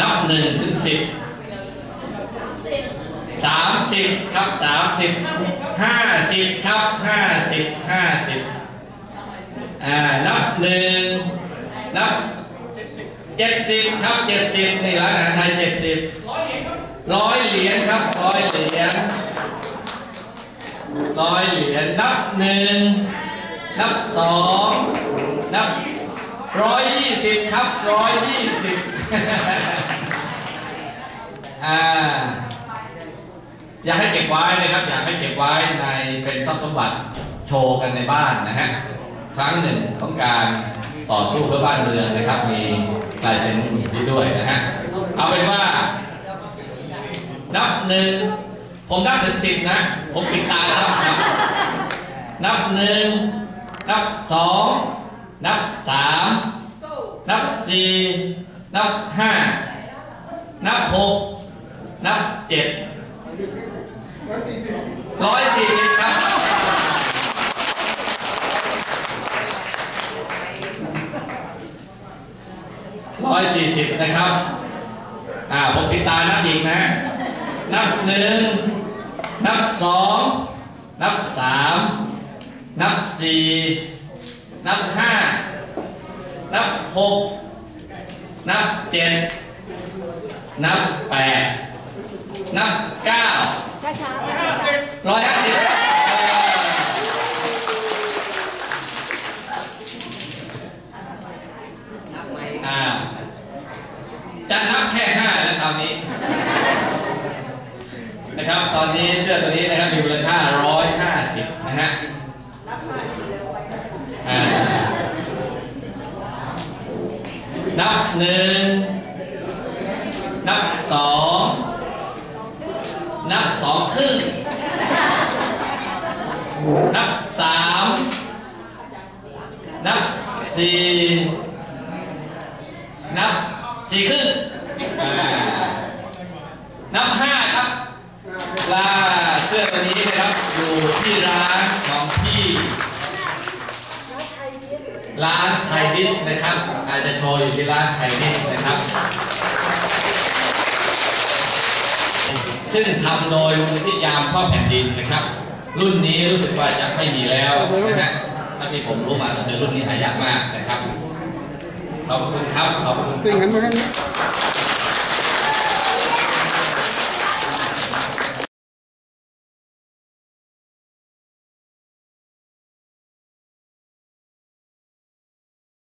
นับหนึ่งถึงสิบสามสิบครับสามสิบห้าสิบครับห้าสิบห้าสิบอ่านับหนึ่งนับเจ็ดสิบครับเจ็ดสิบนี่ร้านอาหารไทยเจ็ดสิบร้อยเหรียญครับร้อยเหรียญร้อยเหรียญนับหนึ่งนับสองนับร้อยยี่สิบครับร้อยยี่สิบ อ่าอยากให้เก็บไว้นะครับ อยากให้เก็บไว้ในเป็นทรัพย์สมบัติโชว์กันในบ้านนะฮะครั้งหนึ่งของการต่อสู้เพื่อบ้านเมืองนะครับ มีลายเซ็นคุณที่ด้วยนะฮะเอาเป็นว่า นับหนึ่งผมนับถึงสิบนะ ผมปิดตาแล้วครับนับหนึ่งนับสองนับสามนับสี่นับห้านับหก นับเจ็ดร้อยสี่สิบครับร้อยสี่สิบนะครับ อ่าผมปิดตานับอีกนะ นับหนึ่งนับสองนับสามนับสี่นับห้านับหกนับเจ็ดนับแปด นับเก้าช้าช้าๆค่ะร้อยห้าสิบอ่าจะนับแค่ห้าแล้วคราวนี้ นะครับ ตอนนี้เสื้อตัวนี้นะครับมีมูลค่าร้อยห้าสิบนะฮะนับหนึ่งนับสอง นับสองครึ่ง นับสามนับสี่นับสี่ครึ่ง นับห้าครับลาเสื้อตัวนี้นะครับอยู่ที่ร้านของพี่ร้านไทยดิสนะครับ อาจจะโชว์อยู่ที่ร้านไทยดิสนะครับ ซึ่งทำโดยมูลที่ยามข้อแผ่นดินนะครับ รุ่นนี้รู้สึกว่าจะไม่มีแล้วนะฮะเท่าที่ผมรู้มาก็คือรุ่นนี้หายากมากนะครับขอบคุณครับขอบคุณคติ่งรับหันมาทางนี้